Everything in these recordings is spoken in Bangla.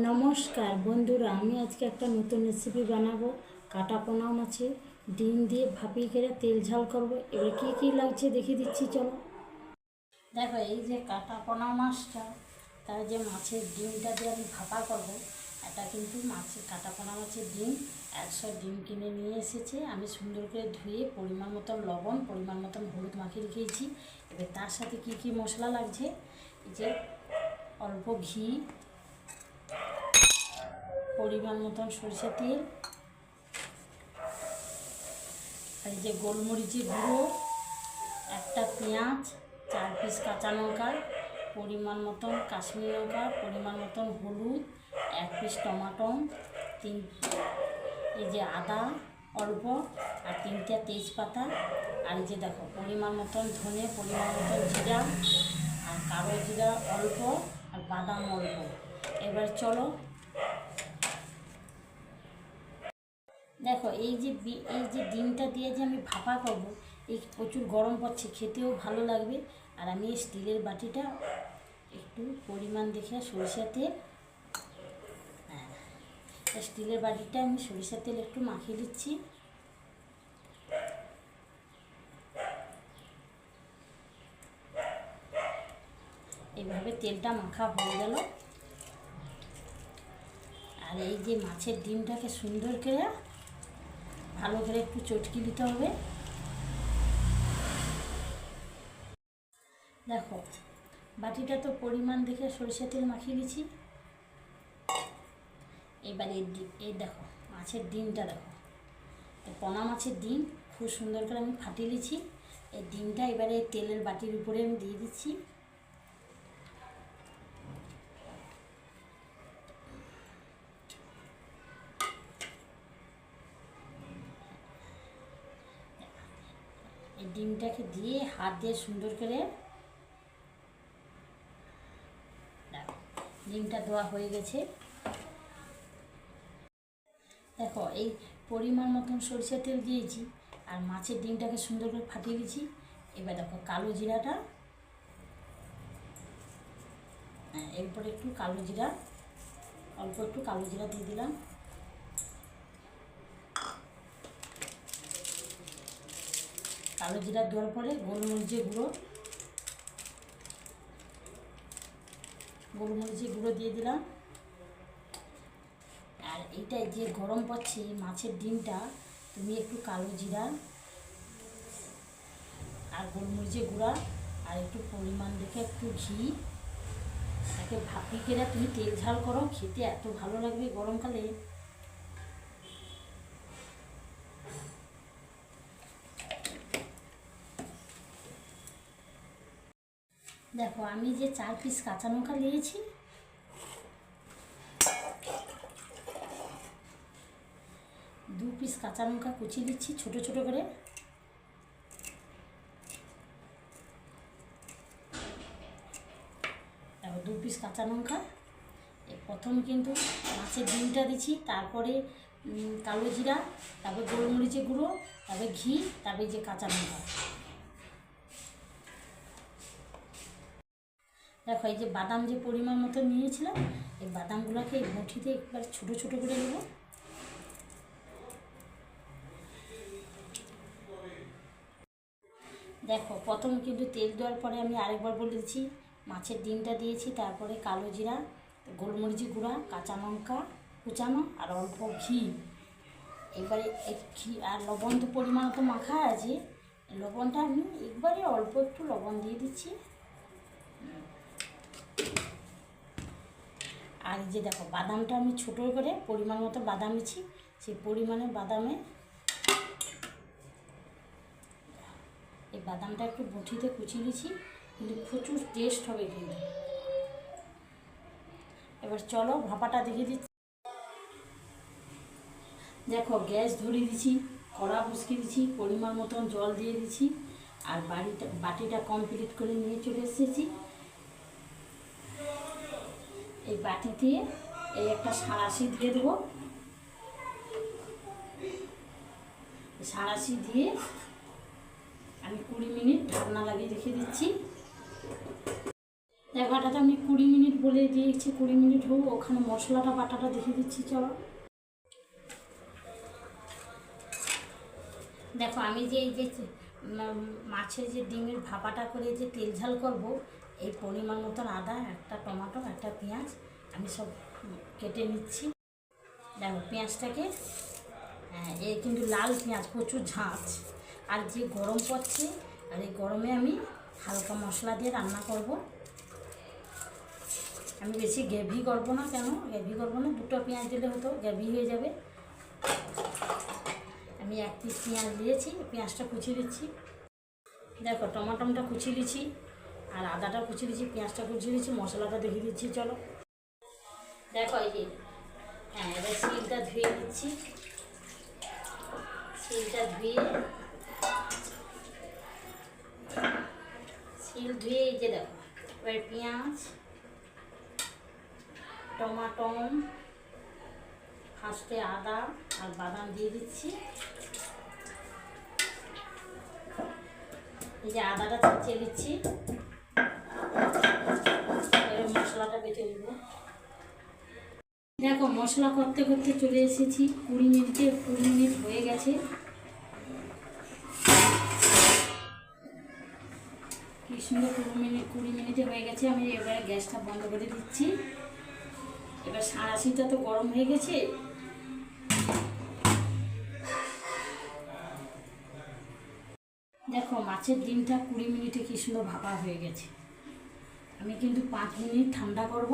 নমস্কার বন্ধুরা, আমি আজকে একটা নতুন রেসিপি বানাবো। কাটা পোনা মাছে ডিম দিয়ে ভাপিয়ে করে তেল ঝাল করব। এবার কী কী লাগছে দেখিয়ে দিচ্ছি, চলো। দেখো, এই যে কাটা পোনা মাছটা, তার যে মাছের ডিমটা দিয়ে আমি ভাপা করব, এটা কিন্তু মাছের কাটা পোনা মাছের ডিম। একশো ডিম কিনে নিয়ে এসেছে। আমি সুন্দর করে ধুয়ে পরিমাণ মতন লবণ, পরিমাণ মতন হলুদ মাখিয়ে রেখেছি। এবার তার সাথে কী কী মশলা লাগছে? যে অল্প ঘি পরিমাণ মতন সরষে তেল। আর এই যে গোলমরিচের গুঁড়ো, একটা পেঁয়াজ, চার পিস কাঁচা লঙ্কা, পরিমাণ মতন কাশ্মীরি লঙ্কা, পরিমাণ মতন হলুদ, এক পিস টমাটো, তিন এই যে আদা অল্প, আর তিনটা তেজপাতা, আর এই যে দেখো, পরিমাণ মতন ধনে, পরিমাণ মতন জিরা, আর কালো জিরা অল্প, আর বাদাম অল্প। এবার চলো দেখো এই যে এই যে ডিমটা দিয়ে যে আমি ভাপা করব এই প্রচুর গরম পড়ছে খেতেও ভালো লাগবে। আর আমি এই স্টিলের বাটিটা একটু পরিমাণ দেখে সরিষা তেল হ্যাঁ, স্টিলের বাটিটা আমি সরিষা তেল একটু মাখিয়ে দিচ্ছি এইভাবে তেলটা মাখা হয়ে গেল। আর এই যে মাছের ডিমটাকে সুন্দর করে ভালো করে একটু চটকি দিতে হবে। দেখো, বাটিটা তো পরিমাণ দেখে সরিষা তেল মাখিয়ে দিচ্ছি এবার এই এই দেখো, মাছের ডিমটা দেখো। পোনা মাছের ডিম খুব সুন্দর করে আমি ফাটিয়ে দিচ্ছি এই ডিমটা এবারে তেলের বাটির উপরে আমি দিয়ে দিচ্ছি। এই ডিমটাকে দিয়ে হাত দিয়ে সুন্দর করে ডিমটা দেওয়া হয়ে গেছে। দেখো, এই পরিমাণ মতন সরিষা তেল দিয়েছি আর মাছের ডিমটাকে সুন্দর করে ফাটিয়ে দিয়েছি। এবার দেখো, কালো জিরাটা। হ্যাঁ এরপরে একটু কালো জিরা, অল্প একটু কালো জিরা দিয়ে দিলাম। কালো জিরা দেওয়ার পরে গোলমরিচের গুঁড়ো। গোলমরিচের গুঁড়ো দিয়ে দিলাম। আর এইটাই যে গরম পড়ছে মাছের ডিমটা, তুমি একটু কালো জিরা আর গোলমরিচের গুঁড়া আর একটু পরিমাণ দেখে একটু ঘি। তাকে ভাপি কেটে তুমি তেল ঝাল করো, খেতে এত ভালো লাগবে গরমকালে। দেখো, আমি যে চার পিস কাঁচা লঙ্কা নিয়েছি, দু পিস কাঁচা লঙ্কা কুচি দিচ্ছি ছোট ছোট করে। দেখো, দু পিস কাঁচা লঙ্কা। প্রথম কিন্তু মাছের ডিমটা দিচ্ছি, তারপরে কালো জিরা, তারপরে গোলমরিচের গুঁড়ো, তারপরে ঘি, তারপরে যে কাঁচা লঙ্কা। দেখো, এই যে বাদাম যে পরিমাণ মতো নিয়েছিলাম, এই বাদামগুলোকে এই মুঠিতে একবার ছোটো ছোটো করে নেব। দেখো, প্রথম কিন্তু তেল দেওয়ার পরে আমি আরেকবার বলে দিচ্ছি, মাছের ডিমটা দিয়েছি, তারপরে কালো জিরা গোলমরিচি গুঁড়া, কাঁচা লঙ্কা কুচানো আর অল্প ঘি। এবারে ঘি আর লবণ তো পরিমাণ তো মাখা আছে, লবণটা আমি একবারে অল্প একটু লবণ দিয়ে দিচ্ছি। আর যে দেখো, বাদামটা আমি ছোটো করে পরিমাণ মতো বাদাম নিচ্ছি। সেই পরিমাণে বাদামে এই বাদামটা একটু বটিতে কুচিয়ে নিচ্ছি, কিন্তু প্রচুর টেস্ট হবে কিন্তু। এবার চলো ভাপাটা দেখে দিচ্ছি। দেখো, গ্যাস ধরিয়ে দিচ্ছি, কড়া বসিয়ে দিচ্ছি, পরিমাণ মতন জল দিয়ে দিচ্ছি, আর বাড়িটা বাটিটা কমপ্লিট করে নিয়ে চলে এসেছি। এই বাটিতে এই একটা সাঁড়াশি দিয়ে দেবো। সাঁড়াশি দিয়ে আমি কুড়ি মিনিট ঢাকনা লাগিয়ে রেখে দিচ্ছি। দেখো এটাতে আমি কুড়ি মিনিট বলে দিয়েছি, কুড়ি মিনিট হোক, ওখানে মশলাটা, বাটাটা দেখিয়ে দিচ্ছি, চলো। দেখো, আমি যে এই যে মাছের যে ডিমের ভাপাটা করে যে তেল ঝাল করব এই পরিমাণ মতন আদা, একটা টমাটো, একটা পেঁয়াজ আমি সব কেটে নিচ্ছি। দেখো, পেঁয়াজটাকে হ্যাঁ এই কিন্তু লাল পেঁয়াজ, প্রচুর ঝাঁঝ আর যে গরম পড়ছে, আর এই গরমে আমি হালকা মশলা দিয়ে রান্না করব। আমি বেশি গ্রেভি করব না কেন? গ্রেভি করব না, দুটো পেঁয়াজ দিলে হতো, গ্রেভি হয়ে যাবে। আমি এক পিস পেঁয়াজ দিয়েছি, পেঁয়াজটা কুচিয়ে দিচ্ছি। দেখো, টমাটমটা কুচিয়ে দিচ্ছি। আর আদাটা কুচিয়ে দিচ্ছি, পেঁয়াজটা কুচিয়ে দিচ্ছি, মশলাটা দেখিয়ে দিচ্ছি, চলো। দেখো এই যে হ্যাঁ এবার শিলটা ধুয়ে দিচ্ছি শিলটা ধুয়ে, শিল ধুয়ে এই যে দেখো, এবার পেঁয়াজ, টমাটম, ফার্স্টে আদা আর বাদাম দিয়ে দিচ্ছি। এই যে আদাটা ছেঁচে দিচ্ছি। মশলাটা বেটে দেবো দেখো, মশলা করতে করতে চলে এসেছি। কুড়ি মিনিটে, কুড়ি মিনিট হয়ে গেছে। কি সুন্দর কুড়ি মিনিট, কুড়ি মিনিটে হয়ে গেছে। আমি এবারে গ্যাসটা বন্ধ করে দিচ্ছি। এবার সাঁড়াশিটা তো গরম হয়ে গেছে। দেখো, মাছের ডিমটা কুড়ি মিনিটে কি সুন্দর ভাপা হয়ে গেছে। আমি কিন্তু পাঁচ মিনিট ঠান্ডা করব।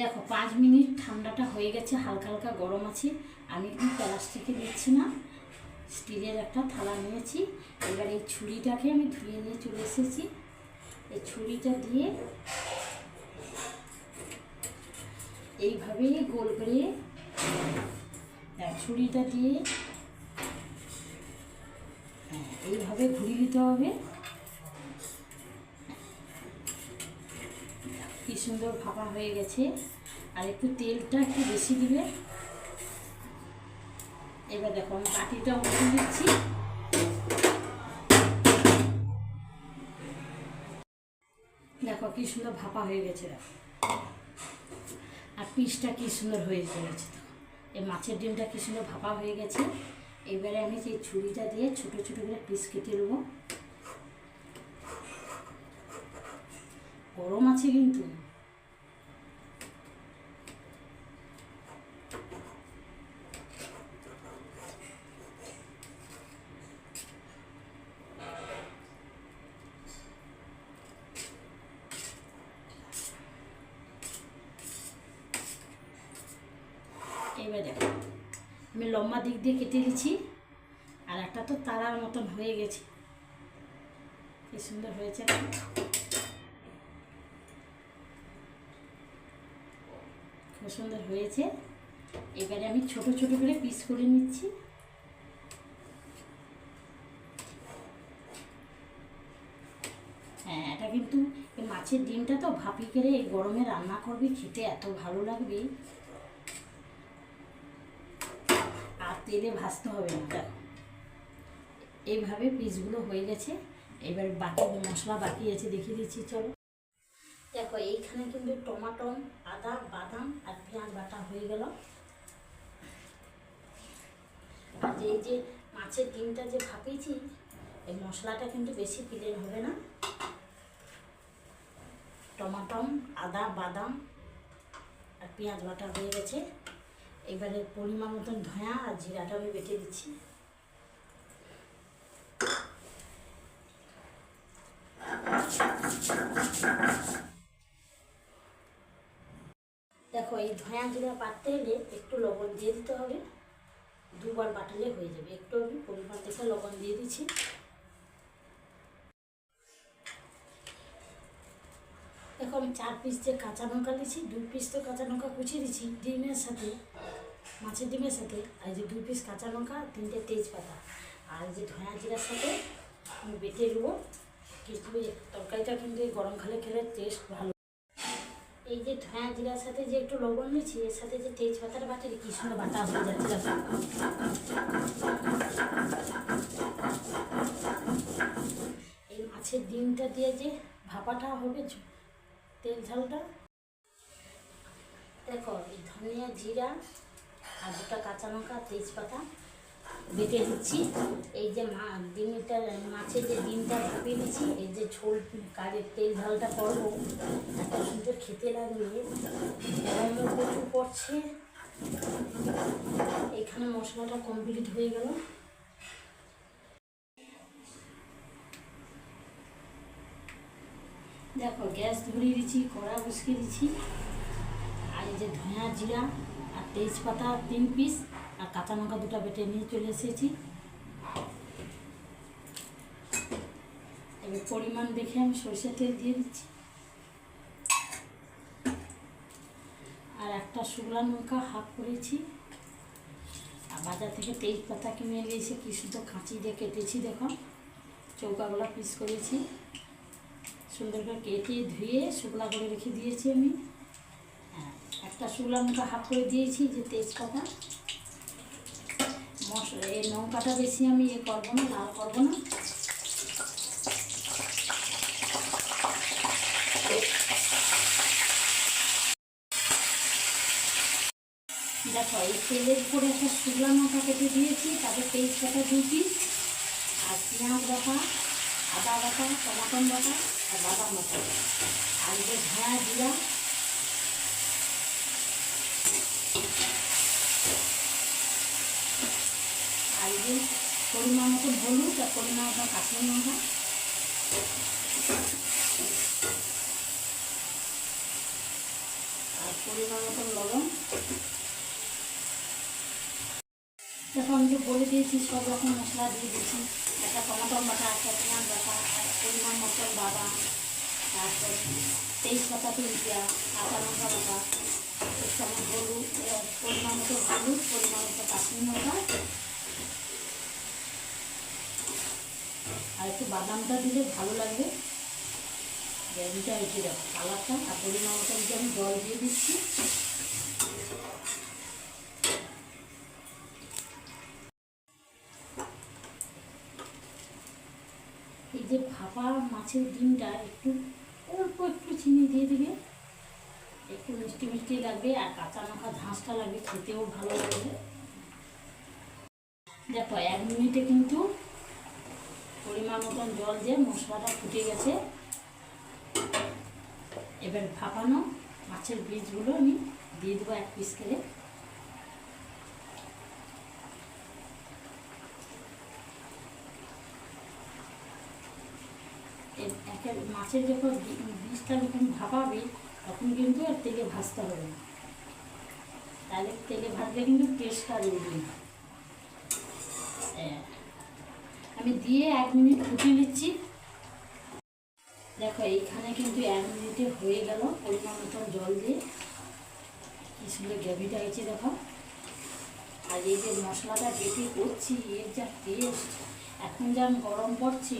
দেখো পাঁচ মিনিট ঠান্ডাটা হয়ে গেছে হালকা হালকা গরম আছে। আমি কিন্তু প্লাস্টিকে দিচ্ছি না স্টিলের একটা থালা নিয়েছি। এবার এই ছুরিটাকে আমি ধুয়ে নিয়ে চলে এসেছি। এই ছুরিটা দিয়ে এইভাবে গোল করে দেখ, ছুরিটা দিয়ে হ্যাঁ, এইভাবে ঘুরিয়ে দিতে হবে। কি সুন্দর ভাপা হয়ে গেছে। আর একটু তেলটা একটু বেশি দিবে। এবার দেখো, আমি বাটিটা উঠে দিচ্ছি দেখো, কি সুন্দর ভাপা হয়ে গেছে, দেখো। আর পিসটা কি সুন্দর হয়ে গেছে এই মাছের ডিমটা কি সুন্দর ভাপা হয়ে গেছে। এবারে আমি সেই ছুরিটা দিয়ে ছোট ছোট করে পিস কেটে নেব। গরম আছে কিন্তু। এবার দেখো, আমি লম্বা দিক দিয়ে কেটে দিচ্ছি আর একটা তো তারার মতন হয়ে গেছে। কি সুন্দর হয়েছে খুব সুন্দর হয়েছে। এবারে আমি ছোট ছোট করে পিস করে নিচ্ছি। হ্যাঁ এটা কিন্তু মাছের ডিমটা তো ভাপি করে এই গরমে রান্না করবি, খেতে এত ভালো লাগবে। আর তেলে ভাজতে হবে না এইভাবে পিসগুলো হয়ে গেছে। এবার বাকি মশলা বাকি আছে, দেখিয়ে দিচ্ছি, চলো। দেখো, এইখানে কিন্তু টমাটো আদা, বাদাম আর পেঁয়াজ বাটা হয়ে গেল। আর এই যে মাছের ডিমটা যে ভাপিয়েছি, এই মশলাটা কিন্তু বেশি প্লেন হবে না। টমাটম, আদা, বাদাম আর পেঁয়াজ বাটা হয়ে গেছে। এবারে পরিমাণ মতন ধয়া আর জিরাটা আমি বেটে দিচ্ছি দেখো এই ধয়া জিরা বাটতে হলে একটু লবণ দিয়ে দিতে হবে। দুবার বাটালে হয়ে যাবে। একটু আমি পরিমাণ দেখে লবণ দিয়ে দিচ্ছি। এখন চার পিস যে কাঁচা লঙ্কা দিচ্ছি, দুই পিস তো কাঁচা লঙ্কা কুচিয়ে দিচ্ছি। ডিমের সাথে, মাছের ডিমের সাথে, আর যে দুই পিস কাঁচা লঙ্কা, তিনটে তেজপাতা। আর যে ধয়া জিরার সাথে আমি বেটে নেব। কিন্তু তরকারিটা কিন্তু এই গরমকালে খেলে টেস্ট ভালো এই যে ধয়া জিরার সাথে যে একটু লবণ নিচ্ছি এর সাথে যে তেজপাতাটা বাটি কি সুন্দর বাটা হয়ে যাচ্ছে এই মাছের ডিমটা দিয়ে যে ভাপাটা হবে তেল ঝালটা। দেখো, এই ধনিয়া জিরা আর দুটা কাঁচা লঙ্কা, তেজপাতা বেটে দিচ্ছি। এই যে মা ডিমটা মাছের যে ডিমটা ভাপিয়ে দিচ্ছি, এই যে ঝোল কারের তেল ঝালটা করব। এত সুন্দর খেতে লাগবে। গরমও প্রচুর পড়ছে। এখানে মশলাটা কমপ্লিট হয়ে গেল। দেখো, গ্যাস ধরিয়ে দিচ্ছি, কড়া বসিয়ে দিচ্ছি। আর এই যে ধনিয়া জিরা আর তেজপাতা তিন পিস আর কাঁচা লঙ্কা দুটো বেটে নিয়ে চলে এসেছি। এবার পরিমাণ দেখে আমি সরষের তেল দিয়ে দিচ্ছি। আর একটা শুকনো লঙ্কা হাফ করেছি। আর বাজার থেকে তেজপাতা কিনে নিয়ে এসে কি শুধু কাঁচি দিয়ে কেটেছি দেখো চৌকাগুলো পিস করেছি। সুন্দর করে কেটে ধুয়ে শুকনা করে রেখে দিয়েছি আমি। হ্যাঁ, একটা শুকনো লঙ্কা হাফ করে দিয়েছি যে তেজপাতা। এই লঙ্কাটা বেশি আমি ইয়ে করব না, লাল করব না। দেখো, এই তেলের উপরে একটা শুকনো লঙ্কা কেটে দিয়েছি, তাতে তেজপাতা দু পিস, আর পেঁয়াজ বাটা, আদা বাটা টমাটম বাটা, আর বাদাম বাটা। আর যে ধোঁয়া জিরা আর এই যে পরিমাণ মতো হলুদ আর পরিমাণ মতো কাশ্মীর লঙ্কা। আর পরিমাণ মতো লবণ। দেখো, আমি যে বলে দিয়েছি, সব রকম মশলা দিয়ে দিয়েছি। একটা টমাটম বাটা, একটা পেঁয়াজ বাটা পরিমাণ মতন বাদাম, তারপর তেজপাতা তিনটা কাঁচা লঙ্কা বাটা আমার হলুদ পরিমাণ মতো হলুদ, পরিমাণ মতো কাশ্মীর লঙ্কা আর একটু বাদামটা দিলে ভালো লাগবে। গ্রেভিটা এসে যাবে কালারটা আর পরিমাণ দিয়ে আমি জল দিয়ে দিচ্ছি। এই যে ভাপা মাছের ডিমটা একটু, অল্প একটু চিনি দিয়ে দিবে। একটু মিষ্টি মিষ্টি লাগবে আর কাঁচা লঙ্কা ঝাঁসটা লাগবে, খেতেও ভালো লাগবে। দেখো, এক মিনিটে কিন্তু পরিমাণ মতন জল দিয়ে মশলাটা ফুটে গেছে। এবার ভাপানো মাছের বীজগুলো আমি দিয়ে দেবো এক পিস করে। মাছের যখন বীজটা যখন ভাপাবে, তখন কিন্তু আর তেলে ভাজতে হবে। না তাহলে তেলে ভাজলে কিন্তু টেস্টটা হ্যাঁ। আমি দিয়ে এক মিনিট ফুটিয়ে নিচ্ছি। দেখো, এইখানে কিন্তু এক মিনিটে হয়ে গেল পরিমাণ মতন জল দিয়ে। কি সুন্দর গ্রেভিটা হয়েছে, দেখো। আর এই যে মশলাটা বেটে করছি, এর যা টেস্ট এখন যা গরম পড়ছে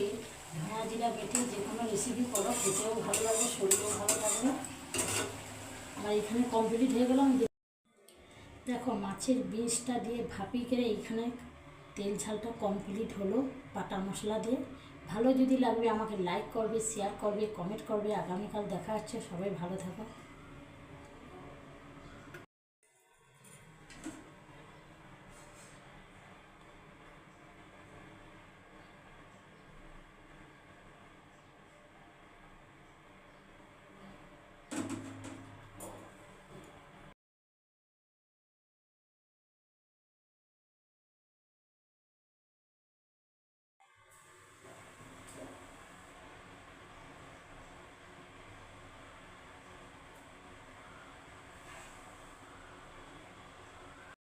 ধোঁয়া জিরা বেটে যে কোনো রেসিপি করো, খেতেও ভালো লাগবে শরীরেও ভালো লাগবে আর এখানে কমপ্লিট হয়ে গেলাম দেখো, মাছের বীজটা দিয়ে ভাপি করে এইখানে তেল ঝালটা কমপ্লিট হলো, বাটা মশলা দিয়ে। ভালো যদি লাগবে আমাকে লাইক করবে শেয়ার করবে কমেন্ট করবে। আগামীকাল দেখা হচ্ছে, সবাই ভালো থাকো।